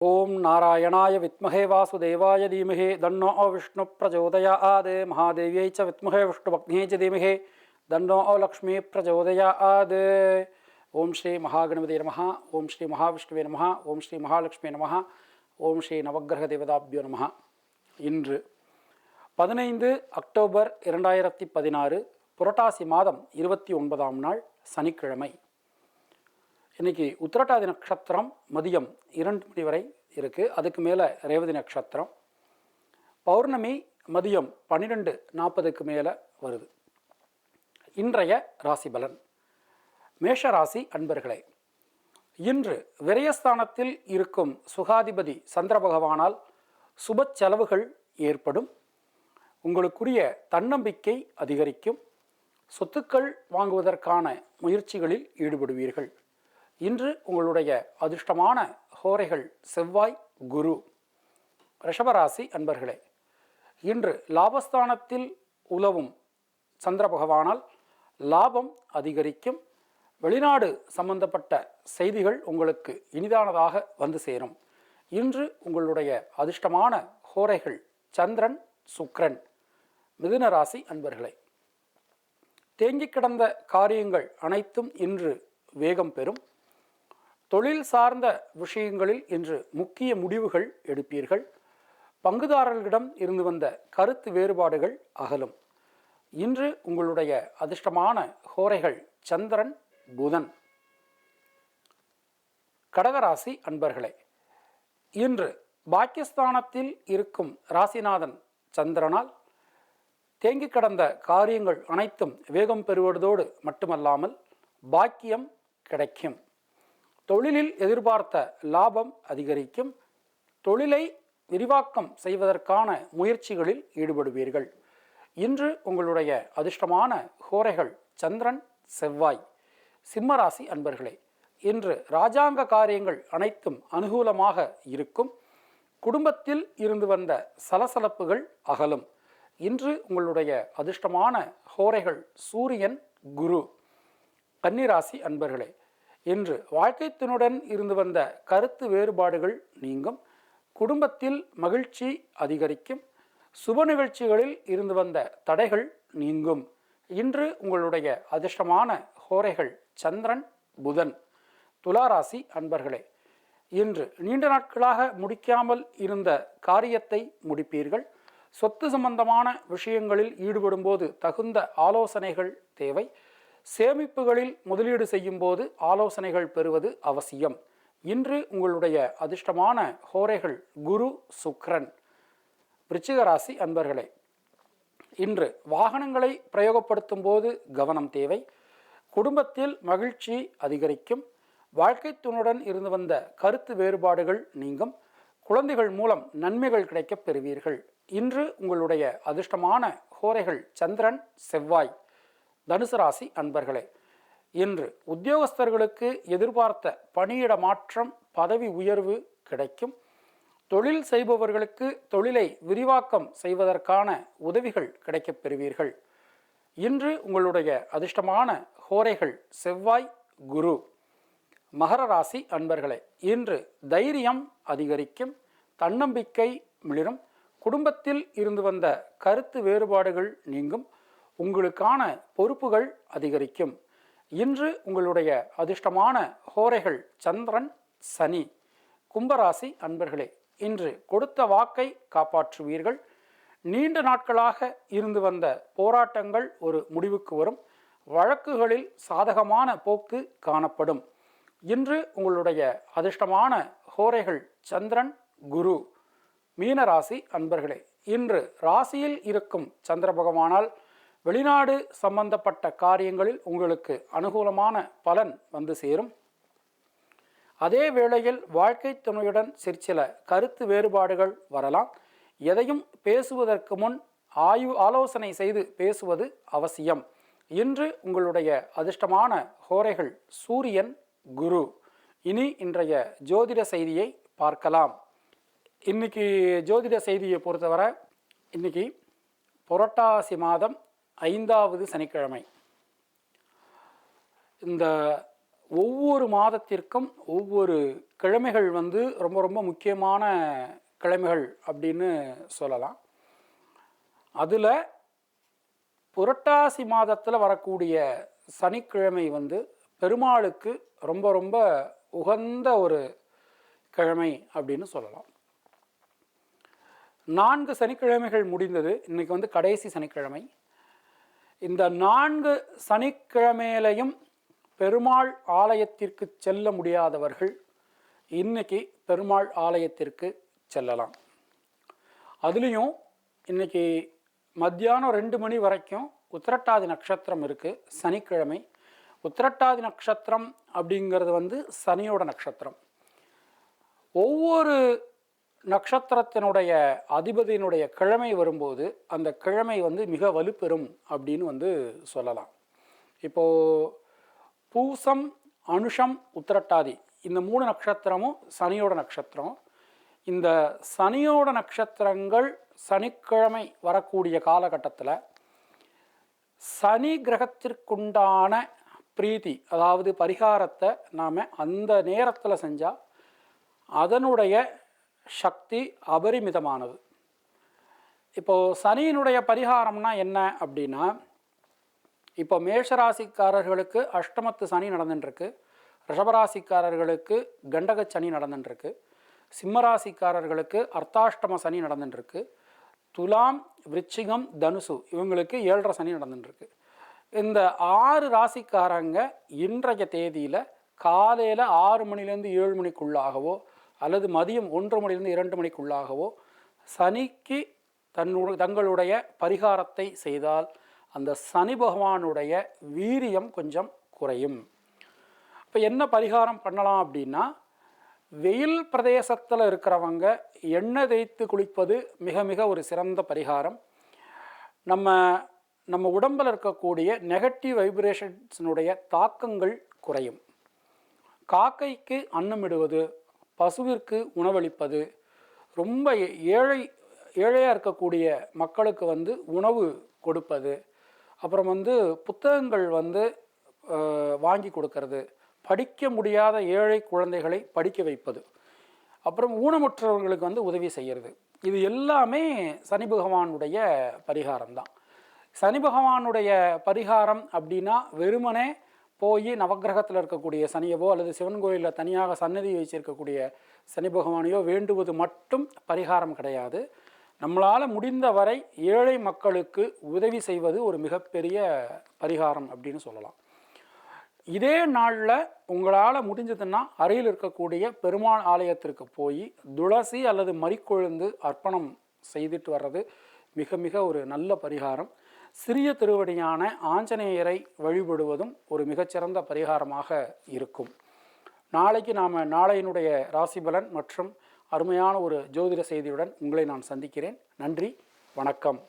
ஓம் நாராயணாய வித்மகே வாசுதேவாய தீமகே தன்னோ விஷ்ணு ஆது மகாதேவியை ச வித்மகே விஷ்ணு பக்னியை ச தீமகே தன்னோ லக்ஷ்மி ஆது ஓம் ஸ்ரீ மகாகணபதி நம ஓம் ஸ்ரீ மகாவிஷ்ணுவே நம ஓம் ஸ்ரீ மகாலட்சுமி நம ஓம் ஸ்ரீ நவகிரக தேவதாபியோ நம இன்று பதினைந்து அக்டோபர் இரண்டாயிரத்தி பதினாறு புரட்டாசி மாதம் இருபத்தி ஒன்பதாம் நாள் சனிக்கிழமை. இன்னைக்கு உத்திரட்டாதி நட்சத்திரம் மதியம் இரண்டு மணி வரை இருக்குது அதுக்கு மேலே ரேவதி நட்சத்திரம். பௌர்ணமி மதியம் பன்னிரெண்டு நாற்பதுக்கு மேலே வருது. இன்றைய ராசி பலன். மேஷ ராசி அன்பர்களே இன்று விரயஸ்தானத்தில் இருக்கும் சுகாதிபதி சந்திர பகவானால் சுப செலவுகள் ஏற்படும். உங்களுக்குரிய தன்னம்பிக்கை அதிகரிக்கும். சொத்துக்கள் வாங்குவதற்கான முயற்சிகளில் ஈடுபடுவீர்கள். இன்று உங்களுடைய அதிர்ஷ்டமான ஹோரைகள் செவ்வாய் குரு ரிஷபராசி அன்பர்களே இன்று லாபஸ்தானத்தில் உலவும் சந்திர பகவானால் லாபம் அதிகரிக்கும். வெளிநாடு சம்பந்தப்பட்ட செய்திகள் உங்களுக்கு இனிதானதாக வந்து சேரும். இன்று உங்களுடைய அதிர்ஷ்டமான ஹோரைகள் சந்திரன் சுக்ரன் மிதுன ராசி அன்பர்களே தேங்கிக் கிடந்த காரியங்கள் அனைத்தும் இன்று வேகம் பெறும். தொழில் சார்ந்த விஷயங்களில் இன்று முக்கிய முடிவுகள் எடுப்பீர்கள். பங்குதாரர்களிடம் இருந்து வந்த கருத்து வேறுபாடுகள் அகலும். இன்று உங்களுடைய அதிர்ஷ்டமான ஹோரைகள் சந்திரன் புதன். கடகராசி அன்பர்களே இன்று பாக்கியஸ்தானத்தில் இருக்கும் ராசிநாதன் சந்திரனால் தேங்கி கடந்த காரியங்கள் அனைத்தும் வேகம் பெறுவதோடு மட்டுமல்லாமல் பாக்கியம் கிடைக்கும். தொழிலில் எதிர்பார்த்த லாபம் அதிகரிக்கும். தொழிலை விரிவாக்கம் செய்வதற்கான முயற்சிகளில் ஈடுபடுவீர்கள். இன்று உங்களுடைய அதிர்ஷ்டமான கோரைகள் சந்திரன் செவ்வாய் சிம்மராசி அன்பர்களே இன்று ராஜாங்க காரியங்கள் அனைத்தும் அனுகூலமாக இருக்கும். குடும்பத்தில் இருந்து வந்த சலசலப்புகள் அகலும். இன்று உங்களுடைய அதிர்ஷ்டமான ஹோரைகள் சூரியன் குரு கன்னிராசி அன்பர்களே இன்று வாழ்க்கைத்தினுடன் இருந்து வந்த கருத்து வேறுபாடுகள் நீங்கும். குடும்பத்தில் மகிழ்ச்சி அதிகரிக்கும். சுப நிகழ்ச்சிகளில் இருந்து வந்த தடைகள் நீங்கும். இன்று உங்களுடைய அதிர்ஷ்டமான ஹோரைகள் சந்திரன் புதன் துளாராசி அன்பர்களே இன்று நீண்ட நாட்களாக முடிக்காமல் இருந்த காரியத்தை முடிப்பீர்கள். சொத்து சம்பந்தமான விஷயங்களில் ஈடுபடும்போது தகுந்த ஆலோசனைகள் தேவை. சேமிப்புகளில் முதலீடு செய்யும் போது ஆலோசனைகள் பெறுவது அவசியம். இன்று உங்களுடைய அதிர்ஷ்டமான ஹோரைகள் குரு சுக்ரன் விருச்சிகராசி அன்பர்களே இன்று வாகனங்களை பிரயோகப்படுத்தும் போது கவனம் தேவை. குடும்பத்தில் மகிழ்ச்சி அதிகரிக்கும். வாழ்க்கை துணுடன் இருந்து வந்த கருத்து வேறுபாடுகள் நீங்கும். குழந்தைகள் மூலம் நன்மைகள் கிடைக்கப் பெறுவீர்கள். இன்று உங்களுடைய அதிர்ஷ்டமான ஹோரைகள் சந்திரன் செவ்வாய் தனுசு ராசி அன்பர்களே இன்று உத்தியோகஸ்தர்களுக்கு எதிர்பார்த்த பணியிட மாற்றம் பதவி உயர்வு கிடைக்கும். தொழில் செய்பவர்களுக்கு தொழிலை விரிவாக்கம் செய்வதற்கான உதவிகள் கிடைக்கப் பெறுவீர்கள். இன்று உங்களுடைய அதிர்ஷ்டமான ஹோரைகள் செவ்வாய் குரு. மகர ராசி அன்பர்களே இன்று தைரியம் அதிகரிக்கும் தன்னம்பிக்கை மிளிரும். குடும்பத்தில் இருந்து வந்த கருத்து வேறுபாடுகள் நீங்கும். உங்களுக்கான பொறுப்புகள் அதிகரிக்கும். இன்று உங்களுடைய அதிர்ஷ்டமான ஹோரைகள் சந்திரன் சனி கும்பராசி அன்பர்களே இன்று கொடுத்த வாக்கை காப்பாற்றுவீர்கள். நீண்ட நாட்களாக இருந்து வந்த போராட்டங்கள் ஒரு முடிவுக்கு வரும். வழக்குகளில் சாதகமான போக்கு காணப்படும். இன்று உங்களுடைய அதிர்ஷ்டமான ஹோரைகள் சந்திரன் குரு மீனராசி அன்பர்களே இன்று ராசியில் இருக்கும் சந்திர பகவானால் வெளிநாடு சம்பந்தப்பட்ட காரியங்களில் உங்களுக்கு அனுகூலமான பலன் வந்து சேரும். அதே வேளையில் வாழ்க்கை துணையுடன் சிற்சில கருத்து வேறுபாடுகள் வரலாம். எதையும் பேசுவதற்கு முன் ஆய்வு ஆலோசனை செய்து பேசுவது அவசியம். இன்று உங்களுடைய அதிர்ஷ்டமான ஹோரைகள் சூரியன் குரு. இனி இன்றைய ஜோதிட செய்தியை பார்க்கலாம். இன்னைக்கு ஜோதிட செய்தியை பொறுத்தவரை இன்னைக்கு புரட்டாசி மாதம் ஐந்தாவது சனிக்கிழமை. இந்த ஒவ்வொரு மாதத்திற்கும் ஒவ்வொரு கிழமைகள் வந்து ரொம்ப ரொம்ப முக்கியமான கிழமைகள் அப்படின்னு சொல்லலாம். அதில் புரட்டாசி மாதத்தில் வரக்கூடிய சனிக்கிழமை வந்து பெருமாளுக்கு ரொம்ப ரொம்ப உகந்த ஒரு கிழமை அப்படின்னு சொல்லலாம். நான்கு சனிக்கிழமைகள் முடிந்தது. இன்றைக்கி வந்து கடைசி சனிக்கிழமை. இந்த நான்கு சனிக்கிழமையிலையும் பெருமாள் ஆலயத்திற்கு செல்ல முடியாதவர்கள் இன்னைக்கு பெருமாள் ஆலயத்திற்கு செல்லலாம். அதுலேயும் இன்னைக்கு மத்தியானம் ரெண்டு மணி வரைக்கும் உத்திரட்டாதி நட்சத்திரம் இருக்குது சனிக்கிழமை. உத்திரட்டாதி நட்சத்திரம் அப்படிங்கிறது வந்து சனியோட நட்சத்திரம். ஒவ்வொரு நட்சத்திரத்தினுடைய அதிபதியினுடைய கிழமை வரும்போது அந்த கிழமை வந்து மிக வலுப்பெறும் அப்படின்னு வந்து சொல்லலாம். இப்போது பூசம் அனுஷம் உத்திரட்டாதி இந்த மூணு நட்சத்திரமும் சனியோட நட்சத்திரம் இந்த சனியோட நட்சத்திரங்கள் சனிக்கிழமை வரக்கூடிய காலகட்டத்தில் சனி கிரகத்திற்குண்டான பிரீதி அதாவது பரிகாரத்தை நாம் அந்த நேரத்தில் செஞ்சால் அதனுடைய சக்தி அபரிமிதமானது. இப்போது சனியினுடைய பரிகாரம்னா என்ன அப்படின்னா இப்போ மேஷராசிக்காரர்களுக்கு அஷ்டமத்து சனி நடந்துட்டுருக்கு ரிஷபராசிக்காரர்களுக்கு கண்டக சனி நடந்துட்டுருக்கு சிம்மராசிக்காரர்களுக்கு அர்த்தாஷ்டம சனி நடந்துட்டுருக்கு துலாம் விருச்சிகம் தனுசு இவங்களுக்கு ஏழரை சனி நடந்துட்டுருக்கு இந்த ஆறு ராசிக்காரங்க இன்றைய தேதியில் காலையில் ஆறு மணிலேருந்து ஏழு மணிக்குள்ளாகவோ அல்லது மதியம் ஒன்று மணிலிருந்து இரண்டு மணிக்குள்ளாகவோ சனிக்கு தன்னுடைய தங்களுடைய பரிகாரத்தை செய்தால் அந்த சனி பகவானுடைய வீரியம் கொஞ்சம் குறையும். இப்போ என்ன பரிகாரம் பண்ணலாம் அப்படின்னா வெயில் பிரதேசத்தில் இருக்கிறவங்க எண்ணெய் தேய்த்து குளிப்பது மிக மிக ஒரு சிறந்த பரிகாரம். நம்ம நம்ம உடம்பில் இருக்கக்கூடிய நெகட்டிவ் வைப்ரேஷன்ஸினுடைய தாக்கங்கள் குறையும். காக்கைக்கு அன்னமிடுவது பசுவிற்கு உணவளிப்பது ரொம்ப ஏழை ஏழையாக இருக்கக்கூடிய மக்களுக்கு வந்து உணவு கொடுப்பது. அப்புறம் வந்து புத்தகங்கள் வந்து வாங்கி கொடுக்கறது. படிக்க முடியாத ஏழை குழந்தைகளை படிக்க வைப்பது. அப்புறம் ஊனமுற்றவர்களுக்கு வந்து உதவி செய்கிறது இது எல்லாமே சனி பகவானுடைய பரிகாரம் தான் சனி பகவானுடைய பரிகாரம் அப்படின்னா வெறுமனே போய் நவக்கிரகத்தில் இருக்கக்கூடிய சனியவோ அல்லது சிவன் கோயிலில் தனியாக சன்னதி வச்சிருக்கக்கூடிய சனி பகவானையோ வேண்டுவது மட்டும் பரிகாரம் கிடையாது. நம்மளால் முடிந்த வரை ஏழை மக்களுக்கு உதவி செய்வது ஒரு மிகப்பெரிய பரிகாரம் அப்படின்னு சொல்லலாம். இதே நாளில் உங்களால் முடிஞ்சதுன்னா அருகில் இருக்கக்கூடிய பெருமாள் ஆலயத்திற்கு போய் துளசி அல்லது மறிக்கொழுந்து அர்ப்பணம் செய்துட்டு வர்றது மிக மிக ஒரு நல்ல பரிகாரம். சிறிய திருவடியான ஆஞ்சநேயரை வழிபடுவதும் ஒரு மிகச்சிறந்த பரிகாரமாக இருக்கும். நாளைக்கு நாம் நாளையினுடைய ராசிபலன் மற்றும் அருமையான ஒரு ஜோதிட செய்தியுடன் உங்களை நான் சந்திக்கிறேன். நன்றி வணக்கம்.